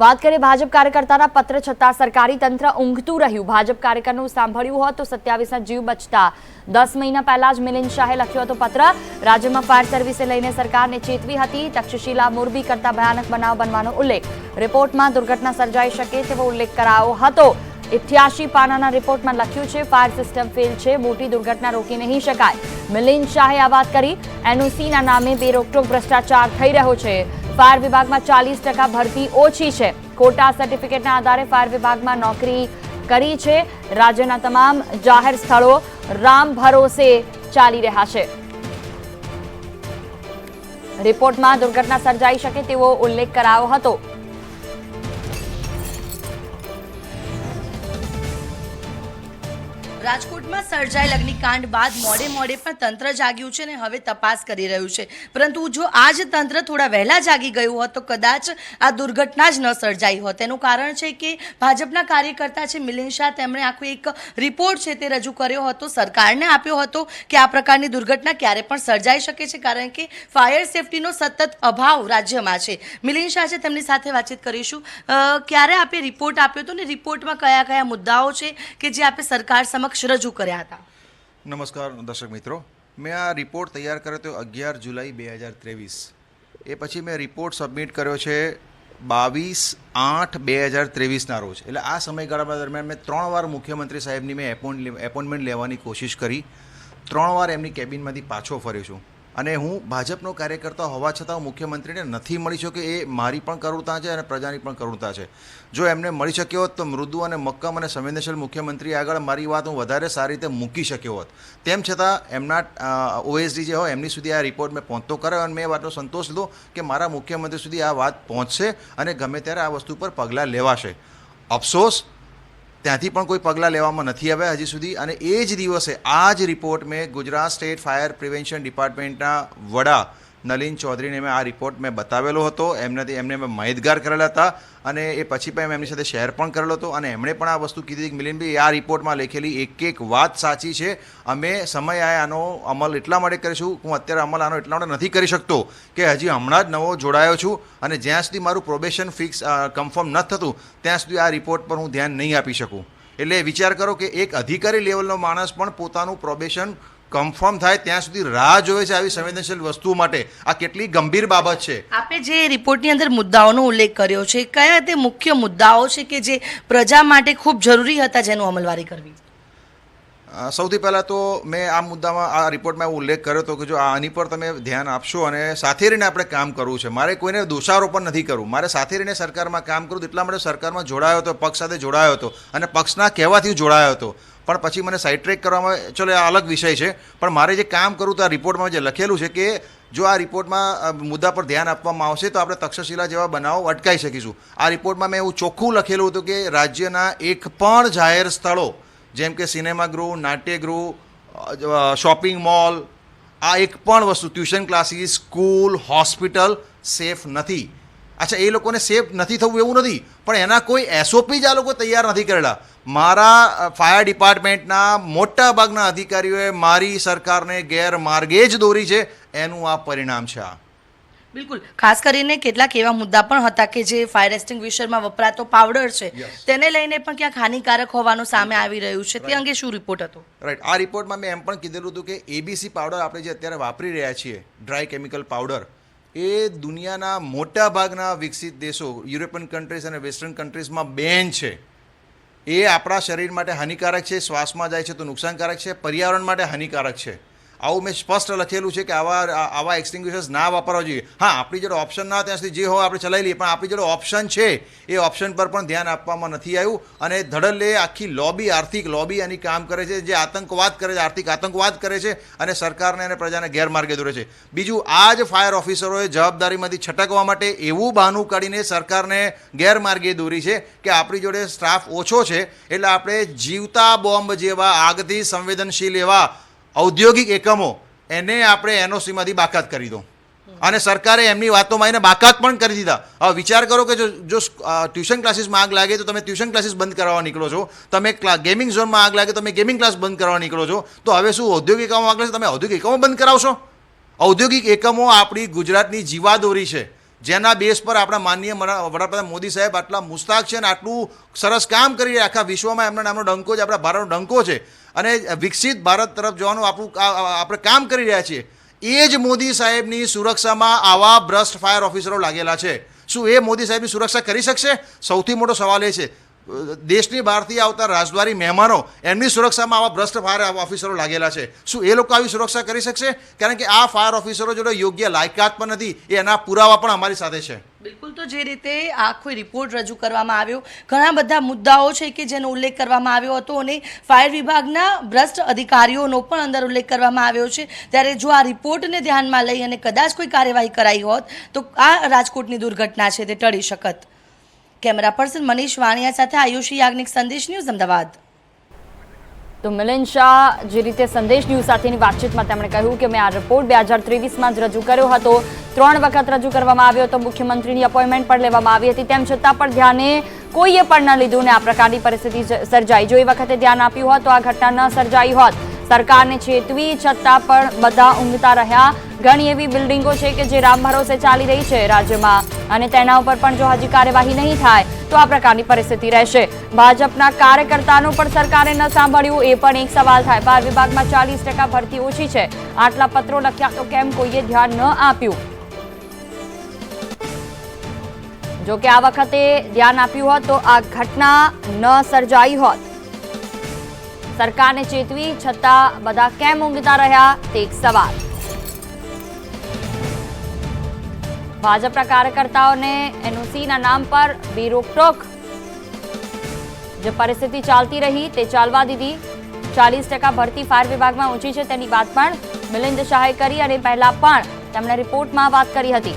વાત કરીએ ભાજપ કાર્યકર્તાના પત્ર છતાં સરકારી તંત્ર ઊંઘતું રહ્યું. ભાજપ કાર્યકરનું સાંભળ્યું હોત તો સત્યાવીસના જીવ બચતા. દસ મહિના પહેલા જ મિલિંદ શાહે લખ્યો હતો પત્ર. રાજ્યમાં ફાયર સર્વિસે લઈને સરકારને ચેતવી હતી. તક્ષશિલા મોરબી કરતા ભયાનક બનાવ બનવાનો ઉલ્લેખ. રિપોર્ટમાં દુર્ઘટના સર્જાઈ શકે તેવો ઉલ્લેખ કરાયો હતો. ઇઠ્યાસી પાનાના રિપોર્ટમાં લખ્યું છે, ફાયર સિસ્ટમ ફેલ છે, મોટી દુર્ઘટના રોકી નહીં શકાય. મિલિંદ શાહે આ વાત કરી. એનઓસીના નામે બેરોકટોક ભ્રષ્ટાચાર થઈ રહ્યો છે. ફાયર વિભાગમાં ચાલીસ ટકા ભરતી ઓછી છે. ખોટા સર્ટિફિકેટના આધારે ફાયર વિભાગમાં નોકરી કરી છે. રાજ્યના તમામ જાહેર સ્થળો રામ ભરોસે ચાલી રહ્યા છે. રિપોર્ટમાં દુર્ઘટના સર્જાઈ શકે તેવો ઉલ્લેખ કરાયો હતો. રાજકોટમાં સર્જાયેલ અગ્નિકાંડ બાદ મોડે મોડે પણ તંત્ર જાગ્યું છે ને હવે તપાસ કરી રહ્યું છે. પરંતુ જો આ જ તંત્ર થોડા વહેલા જાગી ગયું હોત તો કદાચ આ દુર્ઘટના જ ન સર્જાઈ હોત. તેનું કારણ છે કે ભાજપના કાર્યકર્તા છે મિલિન શાહ, તેમણે આખો એક રિપોર્ટ છે તે રજૂ કર્યો હતો, સરકારને આપ્યો હતો કે આ પ્રકારની દુર્ઘટના ક્યારે પણ સર્જાઈ શકે છે, કારણ કે ફાયર સેફટીનો સતત અભાવ રાજ્યમાં છે. મિલિન શાહ છે તેમની સાથે વાતચીત કરીશું. ક્યારે આપે રિપોર્ટ આપ્યો હતો ને રિપોર્ટમાં કયા કયા મુદ્દાઓ છે કે જે આપે સરકાર સમક્ષ રજૂ કર્યા હતા. નમસ્કાર દર્શક મિત્રો, મેં આ રિપોર્ટ તૈયાર કર્યો હતો અગિયાર જુલાઈ બે હજાર ત્રેવીસ. એ પછી મેં રિપોર્ટ સબમિટ કર્યો છે બાવીસ આઠ બે હજાર ત્રેવીસના રોજ. એટલે આ સમયગાળા દરમિયાન મેં ત્રણ વાર મુખ્યમંત્રી સાહેબની મેં એપોઇન્ટ એપોઇન્ટમેન્ટ લેવાની કોશિશ કરી. ત્રણ વાર એમની કેબિનમાંથી પાછો ફર્યો છું. અને હું ભાજપનો કાર્યકર્તા હોવા છતાં મુખ્યમંત્રીને નથી મળી શક્યો એ મારી પણ કરુણતા છે અને પ્રજાની પણ કરુણતા છે. જો એમને મળી શક્યો હોત તો મૃદુ અને મક્કમ અને સંવેદનશીલ મુખ્યમંત્રી આગળ મારી વાત હું વધારે સારી રીતે મૂકી શક્યો હોત. તેમ છતાં એમના ઓએસડી જે હોય એમની સુધી આ રિપોર્ટ મેં પહોંચતો કર્યો અને મેં વાતનો સંતોષ લીધો કે મારા મુખ્યમંત્રી સુધી આ વાત પહોંચશે અને ગમે ત્યારે આ વસ્તુ પર પગલાં લેવાશે. અફસોસ ત્યાંથી પણ કોઈ પગલાં લેવામાં નથી આવ્યા હજી સુધી. અને એ જ દિવસે આ જ રિપોર્ટ મેં ગુજરાત સ્ટેટ ફાયર પ્રિવેન્શન ડિપાર્ટમેન્ટના વડા નલિન ચૌધરીને મેં આ રિપોર્ટ મેં બતાવેલો હતો. એમનાથી એમને મેં માહિતગાર કરેલા હતા અને એ પછી પણ એમની સાથે શેર પણ કરેલો હતો અને એમણે પણ આ વસ્તુ કીધી કે મિલિનભાઈ આ રિપોર્ટમાં લખેલી એક એક વાત સાચી છે. અમે સમય આ આનો અમલ એટલા માટે કરીશું. હું અત્યારે અમલ આનો એટલા માટે નથી કરી શકતો કે હજી હમણાં જ નવો જોડાયો છું અને જ્યાં સુધી મારું પ્રોબેશન ફિક્સ કન્ફર્મ ન થતું, ત્યાં સુધી આ રિપોર્ટ પર હું ધ્યાન નહીં આપી શકું. એટલે વિચાર કરો કે એક અધિકારી લેવલનો માણસ પણ પોતાનું પ્રોબેશન કન્ફર્મ થાય ત્યાં સુધી રાહ જોવે છે આવી સંવેદનશીલ વસ્તુઓ માટે. આ કેટલી ગંભીર બાબત છે. આપે જે રિપોર્ટની અંદર મુદ્દાઓનો ઉલ્લેખ કર્યો છે, કયા તે મુખ્ય મુદ્દાઓ છે કે જે પ્રજા માટે ખૂબ જરૂરી હતા જેનું અમલવારી કરવી? સૌથી પહેલાં તો મેં આ મુદ્દામાં, આ રિપોર્ટમાં એવું ઉલ્લેખ કર્યો હતો કે જો આની પર તમે ધ્યાન આપશો અને સાથે રહીને આપણે કામ કરવું છે. મારે કોઈને દોષારોપણ નથી કરવું. મારે સાથે રહીને સરકારમાં કામ કરવું. એટલા માટે સરકારમાં જોડાયો હતો, પક્ષ સાથે જોડાયો હતો અને પક્ષના કહેવાથી જોડાયો હતો. પણ પછી મને સાઇડ ટ્રેક કરવામાં, ચલો આ અલગ વિષય છે. પણ મારે જે કામ કરું તો આ રિપોર્ટમાં જે લખેલું છે કે જો આ રિપોર્ટમાં મુદ્દા પર ધ્યાન આપવામાં આવશે તો આપણે તક્ષશિલા જેવા બનાવો અટકાવી શકીશું. આ રિપોર્ટમાં મેં એવું ચોખ્ખું લખેલું હતું કે રાજ્યના એક પણ જાહેર સ્થળો જેમ કે સિનેમાગૃહ નાટ્યગૃહ શોપિંગ મોલ, આ એક પણ વસ્તુ, tuition classes, school, hospital safe નથી. અચ્છા, એ લોકોને સેફ નથી થવું એવું નથી, પણ એના કોઈ એસઓપી જ આ લોકો તૈયાર નથી કરેલા. મારા ફાયર ડિપાર્ટમેન્ટના મોટા ભાગના અધિકારીઓએ મારી સરકારને ગેરમાર્ગે જ દોરી છે, એનું આ પરિણામ છે આ. બિલકુલ. ખાસ કરીને કેટલાક એવા મુદ્દા પણ હતા કે જે ફાયર એક્સ્ટિંગ્વિશરમાં વપરાતો પાવડર છે. તેને લઈને પણ ક્યાંક હાનિકારક હોવાનું સામે આવી રહ્યું છે. તે અંગે શું રિપોર્ટ હતો? રાઈટ આ રિપોર્ટમાં મેં એમ પણ કીધેલું હતું કે એબીસી પાવડર આપણે જે અત્યારે વાપરી રહ્યા છીએ ડ્રાય કેમિકલ પાવડર એ દુનિયાના મોટા ભાગના વિકસિત દેશો યુરોપિયન કન્ટ્રીઝ અને વેસ્ટર્ન કન્ટ્રીઝમાં બેન છે. એ આપણા શરીર માટે હાનિકારક છે શ્વાસમાં જાય છે તો નુકસાનકારક છે પર્યાવરણ માટે હાનિકારક છે. આવું મેં સ્પષ્ટ લખેલું છે કે આવા આવા એક્સટિંગ્વિશર્સ ના વાપરવા જોઈએ. હા, આપણી જોડે ઓપ્શન ના ત્યાં સુધી જે હોય આપણે ચલાવી લઈએ, પણ આપણી જોડે ઓપ્શન છે. એ ઓપ્શન પર પણ ધ્યાન આપવામાં નથી આવ્યું. અને ધડલ્લે આખી લોબી આર્થિક લોબી આની કામ કરે છે. જે આતંકવાદ કરે છે, આર્થિક આતંકવાદ કરે છે અને સરકારને અને પ્રજાને ગેરમાર્ગે દોરે છે. બીજું, આ જ ફાયર ઓફિસરોએ જવાબદારીમાંથી છટકવા માટે એવું બહાનું કાઢીને સરકારને ગેરમાર્ગે દોરી છે કે આપણી જોડે સ્ટાફ ઓછો છે. એટલે આપણે જીવતા બોમ્બ જેવા આગથી સંવેદનશીલ એવા ઔદ્યોગિક એકમો, એને આપણે એનઓસીમાંથી બાકાત કરી દો અને સરકારે એમની વાતોમાં એને બાકાત પણ કરી દીધા. હવે વિચાર કરો કે જો જો ટ્યુશન ક્લાસીસમાં આગ લાગે તો તમે ટ્યુશન ક્લાસીસ બંધ કરાવવા નીકળો છો. તમે ગેમિંગ ઝોનમાં આગ લાગે તમે ગેમિંગ ક્લાસ બંધ કરવા નીકળો છો. તો હવે શું ઔદ્યોગિક એકમો આગ તમે ઔદ્યોગિક એકમો બંધ કરાવશો? ઔદ્યોગિક એકમો આપણી ગુજરાતની જીવાદોરી છે. જેના બેસ પર આપણા માનનીય વડાપ્રધાન મોદી સાહેબ આટલા મુસ્તાક છે અને આટલું સરસ કામ કરી રહ્યા આખા વિશ્વમાં એમના નામનો ડંકો છે, આપણા ભારતનો ડંકો છે. અને વિકસિત ભારત તરફ જવાનું આપણું આપણે કામ કરી રહ્યા છીએ. એ જ મોદી સાહેબની સુરક્ષામાં આવા ભ્રષ્ટ ફાયર ઓફિસરો લાગેલા છે. શું એ મોદી સાહેબની સુરક્ષા કરી શકશે? સૌથી મોટો સવાલ એ છે. દેશની બહારથી આવતા રાજદ્વારી મહેમાનો એમની સુરક્ષામાં આવા ભ્રષ્ટ ફાયર ઓફિસરો લાગેલા છે. શું એ લોકો આવી સુરક્ષા કરી શકશે? કારણ કે આ ફાયર ઓફિસરો જોડે યોગ્ય લાયકાત પણ નથી, એ એના પુરાવા પણ અમારી સાથે છે. બિલકુલ તો જે રીતે આખો રિપોર્ટ રજૂ કરવામાં આવ્યો, ઘણા બધા મુદ્દાઓ છે કે જેનો ઉલ્લેખ કરવામાં આવ્યો હતો અને ફાયર વિભાગના ભ્રષ્ટ અધિકારીઓનો પણ અંદર ઉલ્લેખ કરવામાં આવ્યો છે. ત્યારે જો આ રિપોર્ટને ધ્યાનમાં લઈ અને કદાચ કોઈ કાર્યવાહી કરાઈ હોત, તો આ રાજકોટની દુર્ઘટના છે, તે ટળી શકત. કેમેરા પર્સન મનીષ વાણિયા સાથે આયુષી યાજ્ઞિક સંદેશ ન્યૂઝ અમદાવાદ. તો મિલન શાહ, જે રીતે સંદેશ ન્યૂઝ સાથેની વાતચીતમાં તેમણે કહ્યું કે મેં આ રિપોર્ટ બે હજાર ત્રેવીસમાં જ રજૂ કર્યો હતો. ત્રણ વખત રજૂ કરવામાં આવ્યો હતો. મુખ્યમંત્રીની અપોઇન્ટમેન્ટ પણ લેવામાં આવી હતી. તેમ છતાં પણ ધ્યાને કોઈએ પણ ન લીધું ને આ પ્રકારની પરિસ્થિતિ સર્જાઈ. જો એ વખતે ધ્યાન આપ્યું હોત તો આ ઘટના ન સર્જાઈ હોત. સરકારને ચેતવી છતાં પણ બધા ઊંઘતા રહ્યા. ઘણી એવી બિલ્ડિંગો છે કે જે રામ ભરોસે ચાલી રહી છે રાજ્યમાં. અને તેના ઉપર પણ જો હજી કાર્યવાહી નહીં થાય, તો આ પ્રકારની પરિસ્થિતિ રહેશે. ભાજપના કાર્યકર્તાનું પણ સરકારે ન સાંભળ્યું, એ પણ એક સવાલ થાય. બાર વિભાગમાં ચાલીસ ભરતી ઓછી છે. આટલા પત્રો લખ્યા તો કેમ કોઈએ ધ્યાન ન આપ્યું? જો કે આ વખતે ધ્યાન આપ્યું હોત તો આ ઘટના ન સર્જાઈ હોત. સરકારને ચેતવી છતાં બધા કેમ ઊંઘતા રહ્યા, તે એક સવાલ. ભાજપના કાર્યકર્તાઓને એનઓસીના નામ પર બી રોકટોક જે પરિસ્થિતિ ચાલતી રહી તે ચાલવા દીધી. ચાલીસ ટકા ભરતી ફાયર વિભાગમાં ઊંચી છે તેની વાત પણ મિલિંદ શાહે કરી અને પહેલા પણ તેમણે રિપોર્ટમાં વાત કરી હતી.